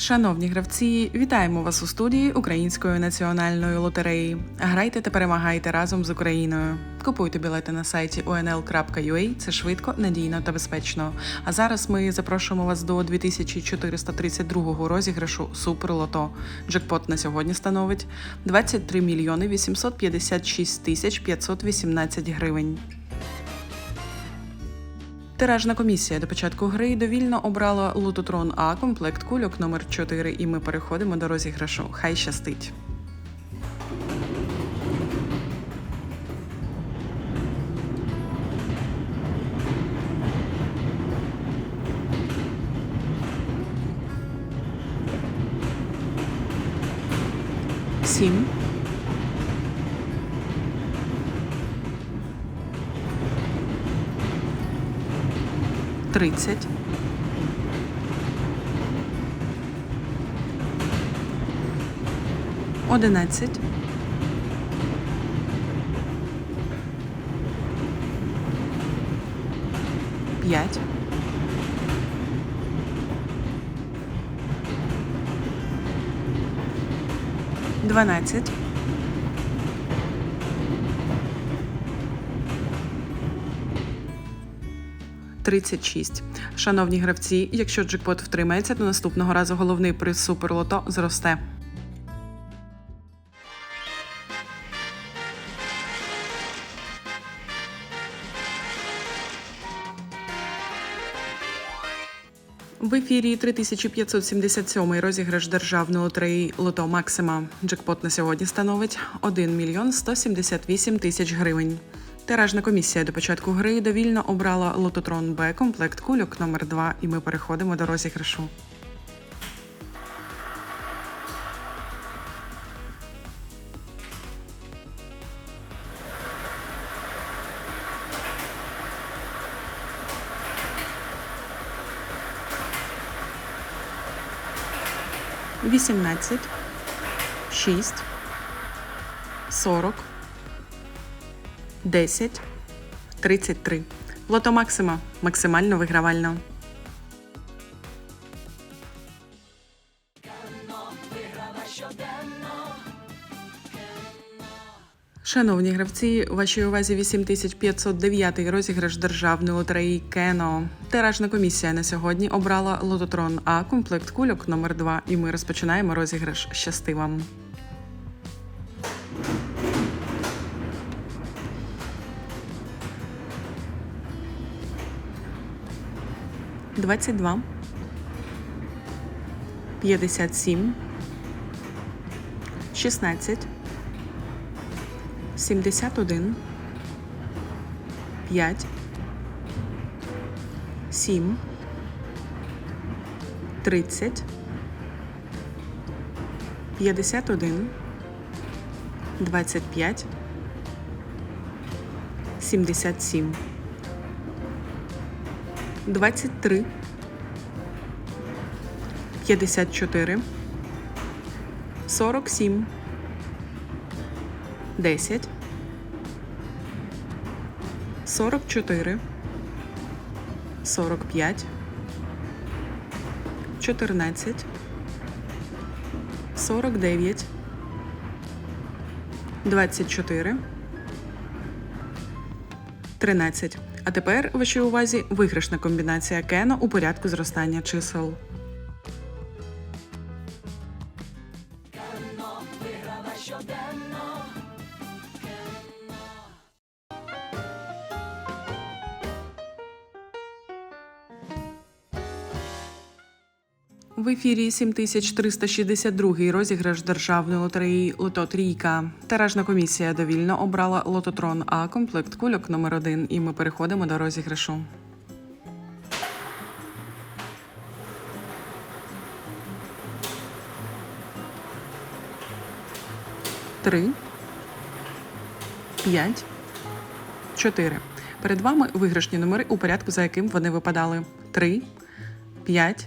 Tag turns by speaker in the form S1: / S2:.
S1: Шановні гравці, вітаємо вас у студії Української національної лотереї. Грайте та перемагайте разом з Україною. Купуйте білети на сайті onl.ua, Це швидко, надійно та безпечно. А зараз ми запрошуємо вас до 2432 розіграшу Суперлото. Джекпот на сьогодні становить 23 мільйони 856 тисяч 518 гривень. Тиражна комісія до початку гри довільно обрала Лутотрон А комплект кульок номер 4 і ми переходимо до розіграшу. Хай щастить. Сім. Тридцять. Одинадцять. П'ять. Дванадцять. Тридцять шість. Шановні гравці, якщо джекпот втримається, то наступного разу головний приз суперлото зросте. В ефірі 3577 розіграш державної лотереї Лото Максима. Джекпот на сьогодні становить 1 мільйон 178 тисяч гривень. Тиражна комісія до початку гри довільно обрала Лототрон Б комплект кульок номер 2 і ми переходимо до розіграшу. Вісімнадцять, шість, сорок, десять, тридцять три. Лото Максима максимально вигравально. Шановні гравці, вашій увазі 8509 розіграш державної лотереї Кено. Тиражна комісія на сьогодні обрала Лототрон А комплект кульок номер 2 і ми розпочинаємо розіграш. Щасти вам! Двадцять два. П'ятдесят сім. Шістнадцять. 71, 5, 7, 30, 51, 25, 77, 23, 54, 47, 10, 44, 45, 14, 49, 24, 13. А тепер вашій увазі виграшна комбінація Кена у порядку зростання чисел. В ефірі 7362 розіграш державної лотереї Лото Трійка. Тиражна комісія довільно обрала Лототрон А комплект кульок номер 1 і ми переходимо до розіграшу. Три, п'ять, чотири. Перед вами виграшні номери у порядку, за яким вони випадали. Три, п'ять,